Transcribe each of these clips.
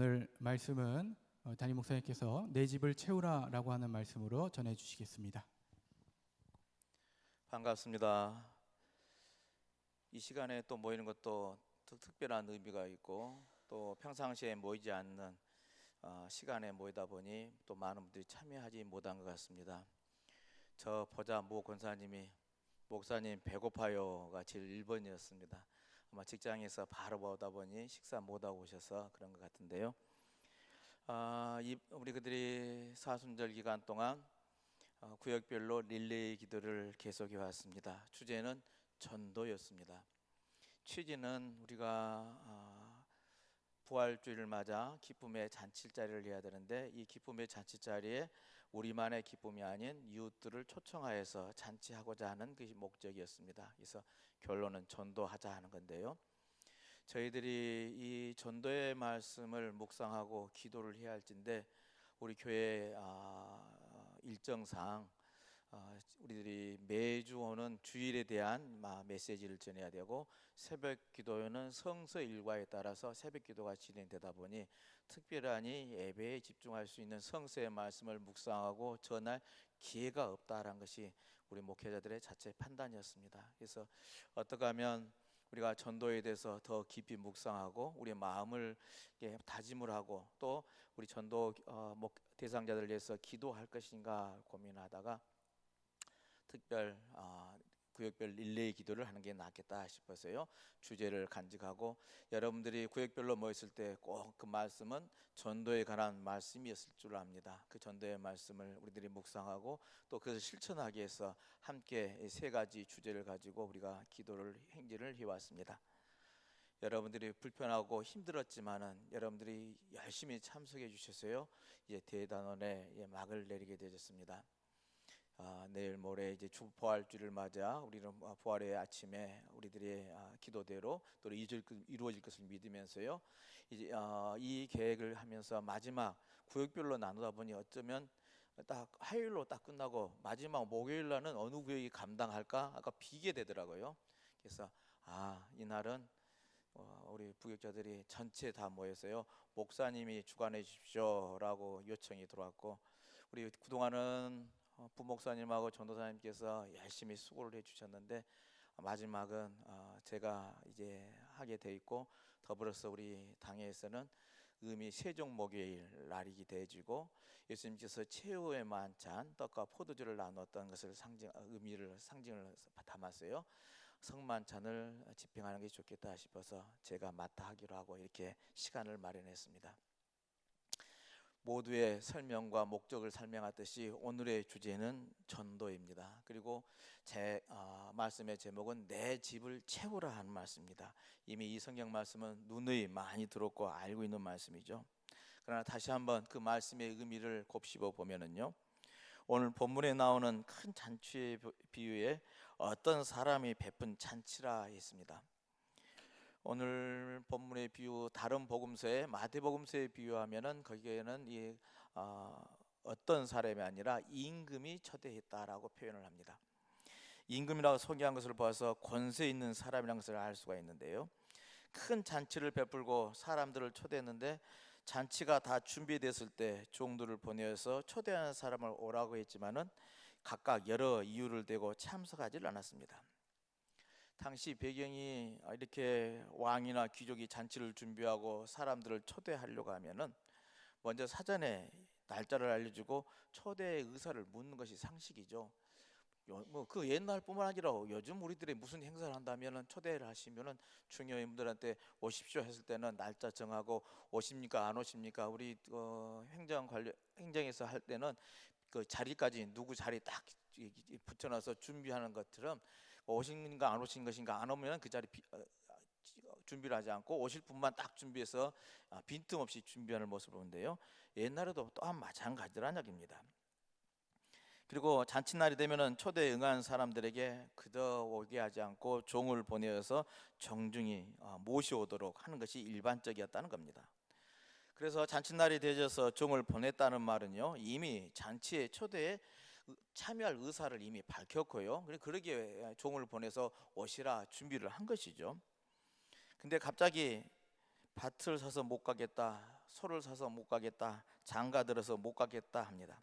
오늘 말씀은 어, 담임 목사님께서 내 집을 채우라라고 하는 말씀으로 전해 주시겠습니다. 반갑습니다. 이 시간에 또 모이는 것도 특, 특별한 의미가 있고 또 평상시에 모이지 않는 어, 시간에 모이다 보니 또 많은 분들이 참여하지 못한 것 같습니다. 저 보자 모 권사님이 목사님 배고파요가 제일 1번이었습니다. 아마 직장에서 바로 오다 보니 식사 못 하고 오셔서 그런 것 같은데요. 아, 이, 우리 그들이 사순절 기간 동안 어, 구역별로 릴레이 기도를 계속해 왔습니다. 주제는 전도였습니다. 취지는 우리가 아, 부활주의를 맞아 기쁨의 잔치자리를 해야 되는데 이 기쁨의 잔치자리에 우리만의 기쁨이 아닌 이웃들을 초청하여서 잔치하고자 하는 것이 목적이었습니다. 그래서 결론은 전도하자 하는 건데요. 저희들이 이 전도의 말씀을 묵상하고 기도를 해야 할진데 우리 교회 아, 일정상 아, 우리들이 매주 오는 주일에 대한 마- 메시지를 전해야 되고 새벽 기도는 성서 일과에 따라서 새벽 기도가 진행되다 보니 특별하니 예배에 집중할 수 있는 성서의 말씀을 묵상하고 전할 기회가 없다라는 것이 우리 목회자들의 자체 판단이었습니다. 그래서 어떻게 하면 우리가 전도에 대해서 더 깊이 묵상하고 우리의 마음을 다짐을 하고 또 우리 전도 어, 목 대상자들을 위해서 기도할 것인가 고민하다가 특별 어, 구역별 릴레이 기도를 하는 게 낫겠다 싶어서요 주제를 간직하고 여러분들이 구역별로 모였을 때 꼭 그 말씀은 전도에 관한 말씀이었을 줄 압니다. 그 전도의 말씀을 우리들이 묵상하고 또 그것을 실천하기 위해서 함께 이세 가지 주제를 가지고 우리가 기도를 행진을 해왔습니다. 여러분들이 불편하고 힘들었지만은 여러분들이 열심히 참석해 주셔서요 이제 대단원에 이제 막을 내리게 되었습니다. 아, 내일 모레 이제 주 부활주를 맞아 우리는 아, 부활의 아침에 우리들의 아, 기도대로 또 이루어질, 것을 믿으면서요. 이제 아, 이 계획을 하면서 마지막 구역별로 나누다 보니 어쩌면 딱 화요일로 딱 끝나고 마지막 목요일 날은 어느 구역이 감당할까? 아까 비게 되더라고요. 그래서 아 이날은 어, 우리 부역자들이 전체 다 모여서요. 목사님이 주관해 주십시오라고 요청이 들어왔고 우리 그동안은 어, 부목사님하고 전도사님께서 열심히 수고를 해주셨는데 마지막은 어, 제가 이제 하게 돼 있고 더불어서 우리 당회에서는 의미 세종 목요일 날이 돼지고 예수님께서 최후의 만찬 떡과 포도주를 나눴던 것을 상징 의미를 상징을 담았어요. 성만찬을 집행하는 게 좋겠다 싶어서 제가 맡아 하기로 하고 이렇게 시간을 마련했습니다. 모두의 설명과 목적을 설명하듯이 오늘의 주제는 전도입니다. 그리고 제 어, 말씀의 제목은 내 집을 채우라 하는 말씀입니다. 이미 이 성경 말씀은 누누이 많이 들었고 알고 있는 말씀이죠. 그러나 다시 한번 그 말씀의 의미를 곱씹어 보면은요. 오늘 본문에 나오는 큰 잔치의 비유에 어떤 사람이 베푼 잔치라 했습니다. 오늘 본문의 비유 다른 복음서에 마태복음서에 비유하면은 거기에는 이 어, 어떤 사람이 아니라 임금이 초대했다라고 표현을 합니다. 임금이라고 소개한 것을 봐서 권세 있는 사람이라는 것을 알 수가 있는데요. 큰 잔치를 베풀고 사람들을 초대했는데 잔치가 다 준비됐을 때 종들을 보내어서 초대하는 사람을 오라고 했지만은 각각 여러 이유를 대고 참석하지 않았습니다. 당시 배경이 이렇게 왕이나 귀족이 잔치를 준비하고 사람들을 초대하려고 하면은 먼저 사전에 날짜를 알려주고 초대의 의사를 묻는 것이 상식이죠. 뭐 그 옛날뿐만 아니라 요즘 우리들이 무슨 행사를 한다면은 초대를 하시면은 중요인분들한테 오십시오 했을 때는 날짜 정하고 오십니까 안 오십니까 우리 어, 행정 관련 행정에서 할 때는 그 자리까지 누구 자리 딱 붙여놔서 준비하는 것처럼 오신 가 안 오신 것인가 안 오면 그 자리 비, 어, 어, 준비를 하지 않고 오실 분만 딱 준비해서 아, 빈틈없이 준비하는 모습을 보는데요. 옛날에도 또한 마찬가지라는 얘기입니다. 그리고 잔치날이 되면은 초대에 응한 사람들에게 그저 오게 하지 않고 종을 보내어서 정중히 어, 모셔오도록 하는 것이 일반적이었다는 겁니다. 그래서 잔치날이 되어서 종을 보냈다는 말은요 이미 잔치의 초대에 참여할 의사를 이미 밝혔고요. 그러기에 종을 보내서 오시라 준비를 한 것이죠. 근데 갑자기 밭을 사서 못 가겠다. 소를 사서 못 가겠다, 장가 들어서 못 가겠다 합니다.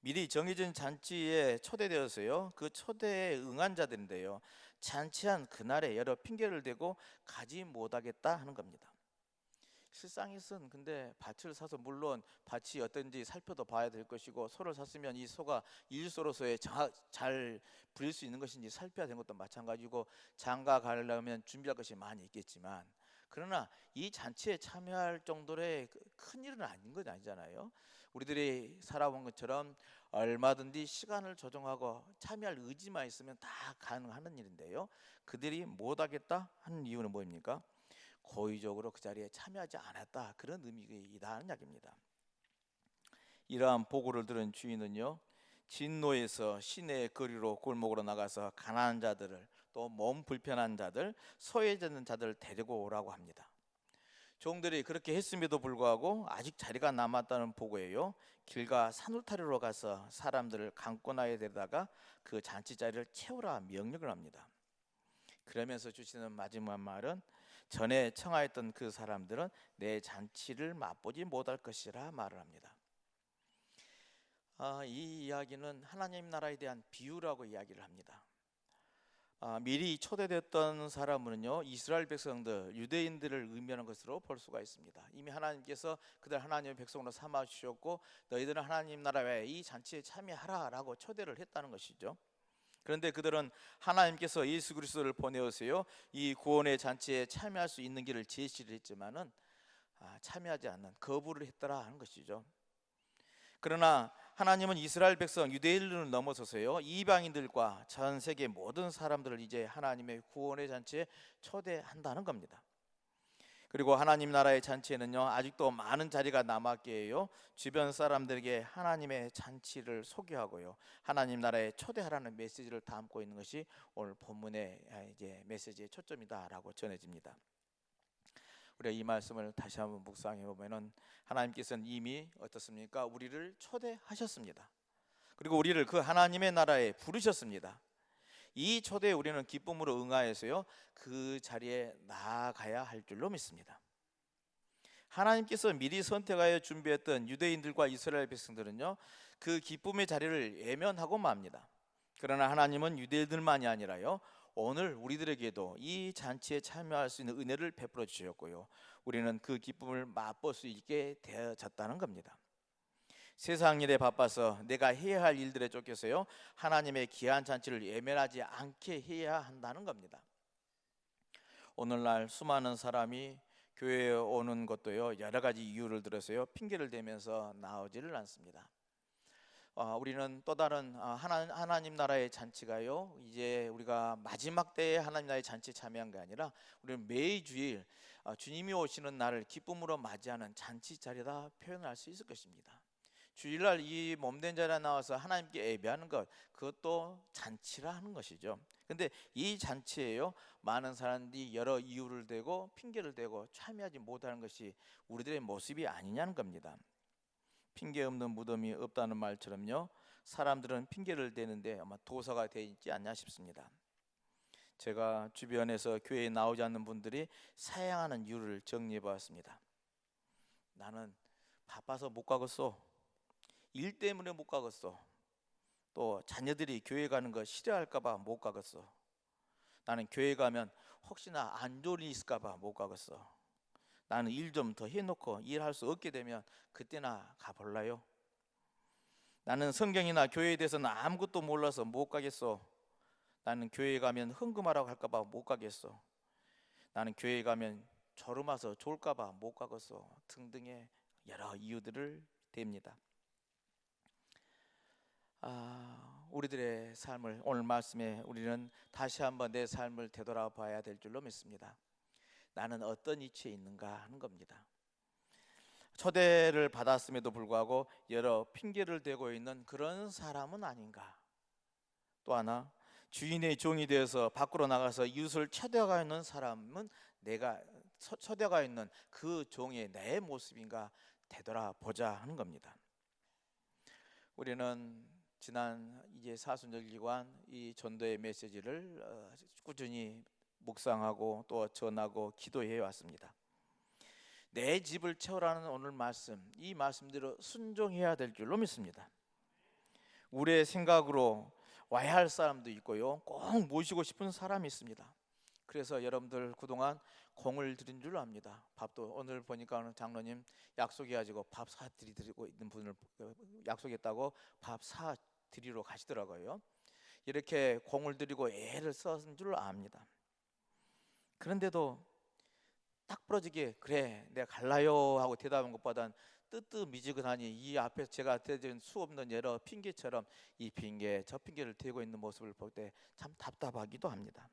미리 정해진 잔치에 초대되었어요. 그 초대에 응한 자들인데요. 잔치한 그날에 여러 핑계를 대고 가지 못하겠다 하는 겁니다. 실상에선 근데 밭을 사서 물론 밭이 어떤지 살펴도 봐야 될 것이고 소를 샀으면 이 소가 일소로서의 자- 잘 부릴 수 있는 것인지 살펴야 되는 것도 마찬가지고 장가 가려면 준비할 것이 많이 있겠지만 그러나 이 잔치에 참여할 정도의 그큰 일은 아닌 건 아니잖아요. 우리들이 살아본 것처럼 얼마든지 시간을 조정하고 참여할 의지만 있으면 다 가능하는 일인데요. 그들이 못하겠다 하는 이유는 뭐입니까? 고의적으로 그 자리에 참여하지 않았다 그런 의미이다 하는 이야기입니다. 이러한 보고를 들은 주인은요 진노에서 시내 거리로 골목으로 나가서 가난한 자들을 또 몸 불편한 자들 소외되는 자들을 데리고 오라고 합니다. 종들이 그렇게 했음에도 불구하고 아직 자리가 남았다는 보고에요. 길가 산울타리로 가서 사람들을 강권하에 데다가 그 잔치 자리를 채우라 명령을 합니다. 그러면서 주시는 마지막 말은 전에 청하였던 그 사람들은 내 잔치를 맛보지 못할 것이라 말을 합니다. 아, 이 이야기는 하나님 나라에 대한 비유라고 이야기를 합니다. 아, 미리 초대됐던 사람은요 이스라엘 백성들 유대인들을 의미하는 것으로 볼 수가 있습니다. 이미 하나님께서 그들 하나님의 백성으로 삼아 주셨고 너희들은 하나님 나라에 이 잔치에 참여하라라고 초대를 했다는 것이죠. 그런데 그들은 하나님께서 예수 그리스도를 보내어서요 이 구원의 잔치에 참여할 수 있는 길을 제시를 했지만은 아, 참여하지 않는 거부를 했더라 하는 것이죠. 그러나 하나님은 이스라엘 백성 유대인을 넘어서서요 이방인들과 전 세계 모든 사람들을 이제 하나님의 구원의 잔치에 초대한다는 겁니다. 그리고 하나님 나라의 잔치에는요 아직도 많은 자리가 남았기에 요 주변 사람들에게 하나님의 잔치를 소개하고요 하나님 나라에 초대하라는 메시지를 담고 있는 것이 오늘 본문의 아, 이제 메시지의 초점이다라고 전해집니다. 우리가 이 말씀을 다시 한번 묵상해 보면은 하나님께서는 이미 어떻습니까? 우리를 초대하셨습니다. 그리고 우리를 그 하나님의 나라에 부르셨습니다. 이 초대에 우리는 기쁨으로 응하여서요 그 자리에 나아가야 할 줄로 믿습니다. 하나님께서 미리 선택하여 준비했던 유대인들과 이스라엘 백성들은요 그 기쁨의 자리를 외면하고 맙니다. 그러나 하나님은 유대인들만이 아니라요 오늘 우리들에게도 이 잔치에 참여할 수 있는 은혜를 베풀어 주셨고요. 우리는 그 기쁨을 맛볼 수 있게 되어졌다는 겁니다. 세상 일에 바빠서 내가 해야 할 일들에 쫓겨서요. 하나님의 귀한 잔치를 예면하지 않게 해야 한다는 겁니다. 오늘날 수많은 사람이 교회에 오는 것도요. 여러 가지 이유를 들어서요. 핑계를 대면서 나오지를 않습니다. 어, 우리는 또 다른 어, 하나, 하나님 나라의 잔치가요 이제 우리가 마지막 때에 하나님 나라의 잔치에 참여한 게 아니라 우리는 매주일 어, 주님이 오시는 날을 기쁨으로 맞이하는 잔치 자리다 표현할 수 있을 것입니다. 주일날 이 몸된 자리에 나와서 하나님께 예배하는 것 그것도 잔치라 하는 것이죠. 근데 이 잔치에요 많은 사람들이 여러 이유를 대고 핑계를 대고 참여하지 못하는 것이 우리들의 모습이 아니냐는 겁니다. 핑계 없는 무덤이 없다는 말처럼요. 사람들은 핑계를 대는데 아마 도사가 되어 있지 않냐 싶습니다. 제가 주변에서 교회에 나오지 않는 분들이 사양하는 이유를 정리해 보았습니다. 나는 바빠서 못 가겠어. 일 때문에 못 가겠어. 또 자녀들이 교회 가는 거 싫어할까봐 못 가겠어. 나는 교회 가면 혹시나 안 좋은 일 있을까봐 못 가겠어. 나는 일 좀 더 해놓고 일할 수 없게 되면 그때나 가볼라요. 나는 성경이나 교회에 대해서는 아무것도 몰라서 못 가겠어. 나는 교회 가면 흥금하라고 할까봐 못 가겠어. 나는 교회 가면 와서 졸까봐 못 가겠어. 등등의 여러 이유들을 댑니다. 아, 우리들의 삶을 오늘 말씀에 우리는 다시 한번 내 삶을 되돌아봐야 될 줄로 믿습니다. 나는 어떤 위치에 있는가 하는 겁니다. 초대를 받았음에도 불구하고 여러 핑계를 대고 있는 그런 사람은 아닌가. 또 하나 주인의 종이 되어서 밖으로 나가서 이웃을 쳐대가 있는 사람은 내가 쳐대가 있는 그 종의 내 모습인가 되돌아보자 하는 겁니다. 우리는 지난 이제 사순절 기관 이 전도의 메시지를 어, 꾸준히 묵상하고 또 전하고 기도해 왔습니다. 내 집을 채우라는 오늘 말씀, 이 말씀대로 순종해야 될 줄로 믿습니다. 우리의 생각으로 와야 할 사람도 있고요. 꼭 모시고 싶은 사람이 있습니다. 그래서 여러분들 그동안 공을 들인 줄 압니다. 밥도 오늘 보니까 장로님 약속해가지고 밥 사드리고 있는 분을 약속했다고 밥 사 드리러 가시더라고요. 이렇게 공을 들이고 애를 썼은 줄 압니다. 그런데도 딱 부러지게 그래 내가 갈라요 하고 대답한 것보단 뜨뜻미지근하니 이 앞에서 제가 대준 수 없는 여러 핑계처럼 이 핑계 저 핑계를 대고 있는 모습을 볼 때 참 답답하기도 합니다.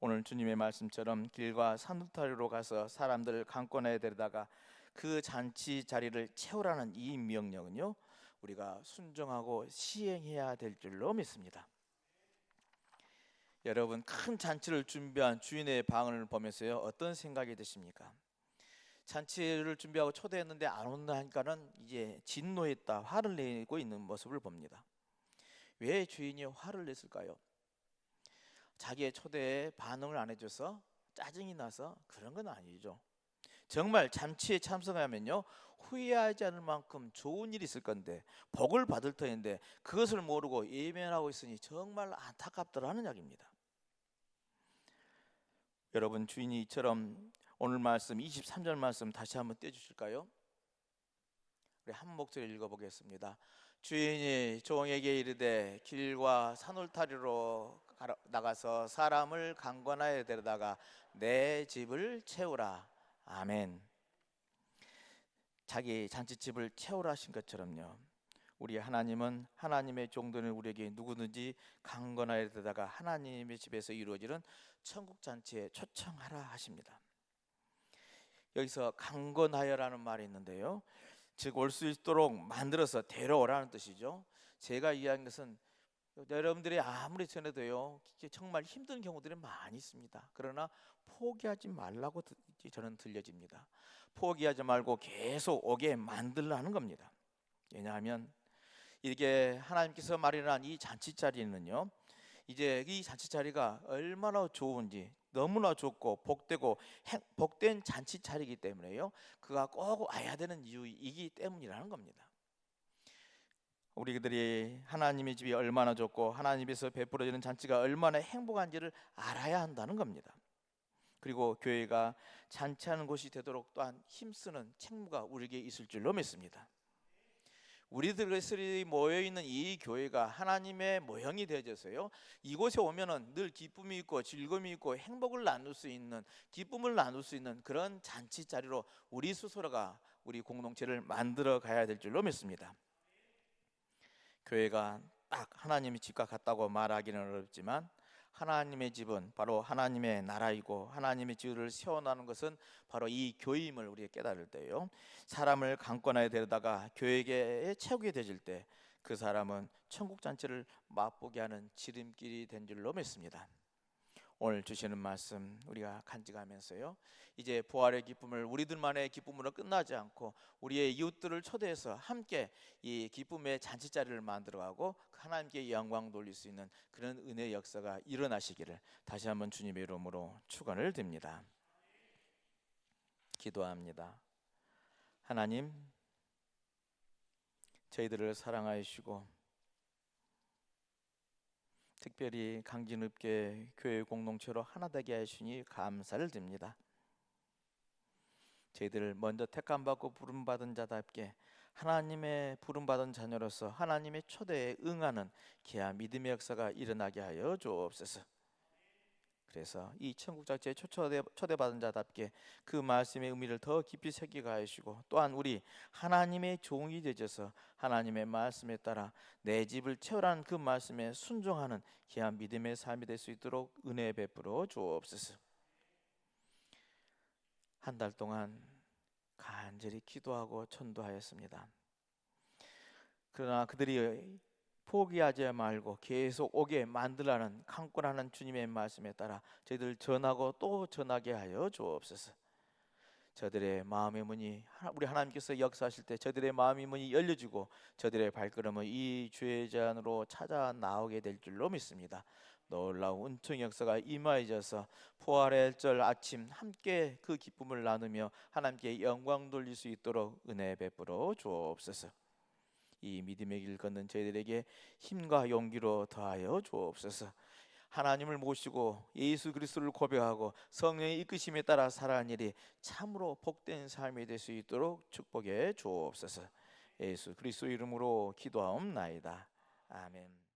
오늘 주님의 말씀처럼 길과 산두타리로 가서 사람들을 강권하여 데려다가 그 잔치 자리를 채우라는 이 명령은요 우리가 순종하고 시행해야 될 줄로 믿습니다. 여러분 큰 잔치를 준비한 주인의 방을 보면서요 어떤 생각이 드십니까? 잔치를 준비하고 초대했는데 안 온다니까는 이제 진노했다 화를 내고 있는 모습을 봅니다. 왜 주인이 화를 냈을까요? 자기의 초대에 반응을 안 해줘서 짜증이 나서 그런 건 아니죠. 정말 잔치에 참석하면요 후회하지 않을 만큼 좋은 일이 있을 건데 복을 받을 터인데 그것을 모르고 예면하고 있으니 정말 안타깝더라는 이야기입니다. 여러분 주인이 이처럼 오늘 말씀 23절 말씀 다시 한번 떼 주실까요? 우리 한 목소리 읽어 보겠습니다. 주인이 종에게 이르되 길과 산울타리로 나가서 사람을 강권하여 데려다가 내 집을 채우라. 아멘. 자기 잔치집을 채우라 하신 것처럼요. 우리 하나님은 하나님의 종들은 우리에게 누구든지 강건하여 데다가 하나님의 집에서 이루어지는 천국 잔치에 초청하라 하십니다. 여기서 강건하여라는 말이 있는데요. 즉 올 수 있도록 만들어서 데려오라는 뜻이죠. 제가 이해한 것은 여러분들이 아무리 전해도요 정말 힘든 경우들이 많이 있습니다. 그러나 포기하지 말라고 드- 저는 들려집니다. 포기하지 말고 계속 오게 만들라는 겁니다. 왜냐하면 이게 하나님께서 마련한 이 잔치 자리는요. 이제 이 잔치 자리가 얼마나 좋은지 너무나 좋고 복되고 행- 복된 잔치 자리이기 때문에요. 그가 꼭 와야 되는 이유이기 때문이라는 겁니다. 우리들이 하나님의 집이 얼마나 좋고 하나님에서 베풀어지는 잔치가 얼마나 행복한지를 알아야 한다는 겁니다. 그리고 교회가 잔치하는 곳이 되도록 또한 힘쓰는 책무가 우리에게 있을 줄로 믿습니다. 우리들이 모여 있는 이 교회가 하나님의 모형이 되어져서요. 이곳에 오면은 늘 기쁨이 있고 즐거움이 있고 행복을 나눌 수 있는 기쁨을 나눌 수 있는 그런 잔치 자리로 우리 스스로가 우리 공동체를 만들어 가야 될 줄로 믿습니다. 교회가 딱 하나님의 집과 같다고 말하기는 어렵지만 하나님의 집은 바로 하나님의 나라이고 하나님의 집을 세워나는 것은 바로 이 교임을 우리가 깨달을 때요. 사람을 강권하여 데려다가 교회에 채우게 되질 때 그 사람은 천국 잔치를 맛보게 하는 지름길이 된 줄로 믿습니다. 오늘 주시는 말씀 우리가 간직하면서요. 이제 부활의 기쁨을 우리들만의 기쁨으로 끝나지 않고 우리의 이웃들을 초대해서 함께 이 기쁨의 잔치 자리를 만들어가고 하나님께 영광 돌릴 수 있는 그런 은혜 역사가 일어나시기를 다시 한번 주님의 이름으로 축원을 드립니다. 기도합니다. 하나님 저희들을 사랑하여 주시고 특별히 강진읍계 교회 공동체로 하나 되게 하시니 감사를 드립니다. 저희들을 먼저 택함 받고 부름 받은 자답게 하나님의 부름 받은 자녀로서 하나님의 초대에 응하는 기아 믿음의 역사가 일어나게 하여 주옵소서. 그래서 이 천국 자체에 초대 초대받은 자답게 그 말씀의 의미를 더 깊이 새기게 하시고 또한 우리 하나님의 종이 되셔서 하나님의 말씀에 따라 내 집을 채우라는 그 말씀에 순종하는 귀한 믿음의 삶이 될 수 있도록 은혜 베풀어 주옵소서. 한 달 동안 간절히 기도하고 전도하였습니다. 그러나 그들이 포기하지 말고 계속 오게 만들라는 강권하는 주님의 말씀에 따라 저희들 전하고 또 전하게 하여 주옵소서. 저들의 마음의 문이 하- 우리 하나님께서 역사하실 때 저들의 마음의 문이 열려지고 저들의 발걸음은 이 주의 잔으로 찾아 나오게 될 줄로 믿습니다. 놀라운 은총 역사가 임하여져서 부활의 절 아침 함께 그 기쁨을 나누며 하나님께 영광 돌릴 수 있도록 은혜 베풀어 주옵소서. 이 믿음의 길 걷는 저희들에게 힘과 용기로 더하여 주옵소서. 하나님을 모시고 예수 그리스도를 고백하고 성령의 이끄심에 따라 살아가는 일이 참으로 복된 삶이 될 수 있도록 축복해 주옵소서. 예수 그리스도 이름으로 기도하옵나이다. 아멘.